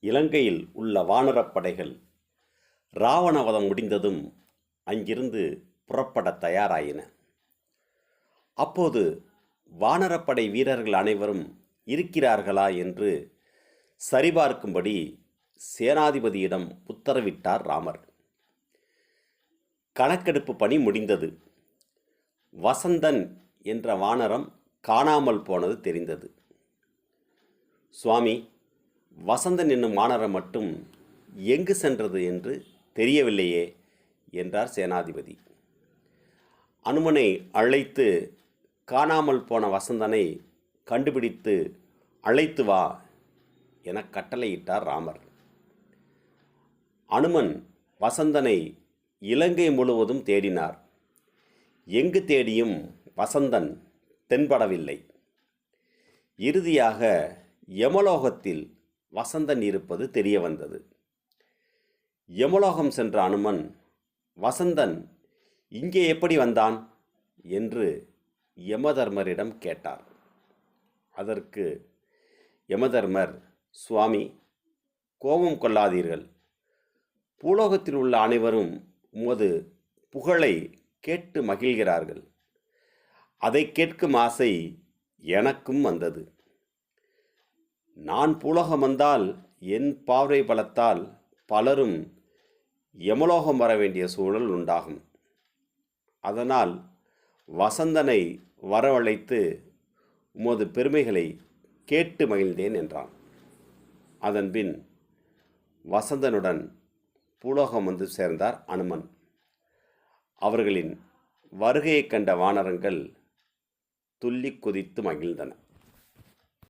இலங்கையில் உள்ள வானரப்படைகள் இராவணவதம் முடிந்ததும் அங்கிருந்து புறப்படத் தயாராயின. அப்போது வானரப்படை வீரர்கள் அனைவரும் இருக்கிறார்களா என்று சரிபார்க்கும்படி சேனாதிபதியிடம் உத்தரவிட்டார் ராமர். கணக்கெடுப்பு பணி முடிந்தது. வசந்தன் என்ற வானரம் காணாமல் போனது தெரிந்தது. சுவாமி வசந்தன் என்னும் மாணரை மட்டும் எங்கு சென்றது என்று தெரியவில்லையே என்றார் சேனாதிபதி. அனுமனை அழைத்து காணாமல் போன வசந்தனை கண்டுபிடித்து அழைத்து வா என கட்டளையிட்டார் ராமர். அனுமன் வசந்தனை இலங்கை முழுவதும் தேடினார். எங்கு தேடியும் வசந்தன் தென்படவில்லை. இறுதியாக யமலோகத்தில் வசந்தன் இருப்பது தெரிய வந்தது. யமலோகம் சென்ற அனுமன் வசந்தன் இங்கே எப்படி வந்தான்? என்று யமதர்மரிடம் கேட்டார். அதற்கு யமதர்மர் சுவாமி கோபம் கொள்ளாதீர்கள். பூலோகத்தில் உள்ள அனைவரும் உமது புகழை கேட்டு மகிழ்கிறார்கள். அதை கேட்கும் ஆசை எனக்கும் வந்தது. நான் பூலோகம் வந்தால் என் பார்வை பலத்தால் பலரும் யமலோகம் வர வேண்டிய சூழல் உண்டாகும். அதனால் வசந்தனை வரவழைத்து உமது பெருமைகளை கேட்டு மகிழ்ந்தேன் என்றான். அதன்பின் வசந்தனுடன் பூலோகம் வந்து சேர்ந்தார் அனுமன். அவர்களின் வருகையைக் கண்ட வானரங்கள் துள்ளி குதித்து மகிழ்ந்தன.